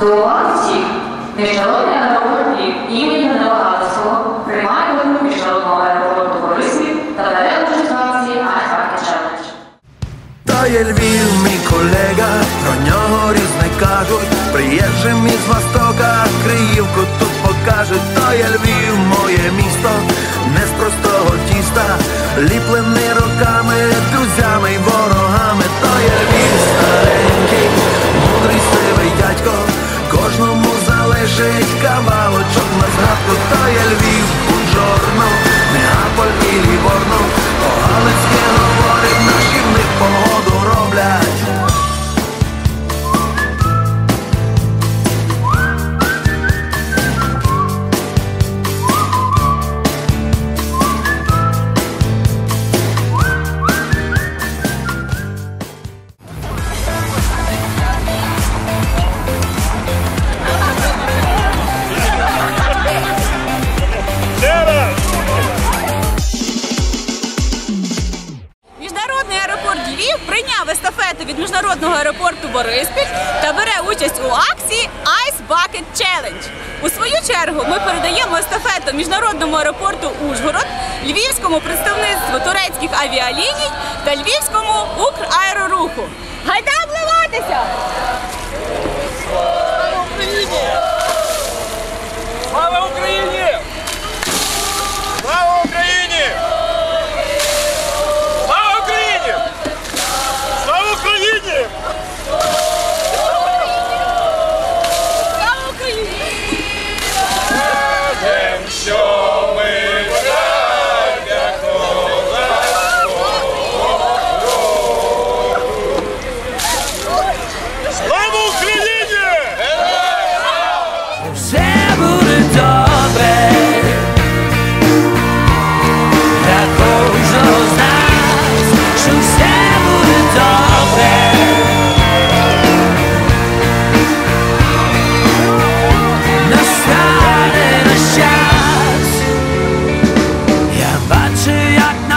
До вас всіх міжнародний аеропорт Львів імені Данила Галицького приймає вимогу міжнародного аеропорту Бориспіль та бере участь в Bucket То є Львів, мій колега, про нього різне кажуть. Приїжджим із Востока, Криївку тут покажуть. То є Львів, моє місто, не з простого тіста, ліплений роками, żyć kawałek, od nas na to je lwi. Львів прийняв естафету від міжнародного аеропорту Бориспіль та бере участь у акції Ice Bucket Challenge. У свою чергу ми передаємо естафету міжнародному аеропорту Ужгород, львівському представництву турецьких авіаліній та львівському Украероруху. Гайда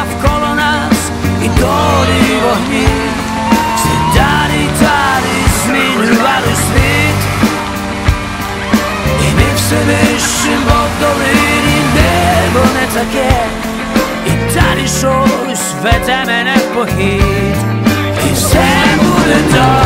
αυκόλωνας η τόρη βοχνή Στην τάρι τάρις μην βάλεις σπίτ Η μίψε μίσχυ μοτολίνη λέγονε τσακέ Η τάρι σόλς βέτε εποχή Η σέμπουρε τόρι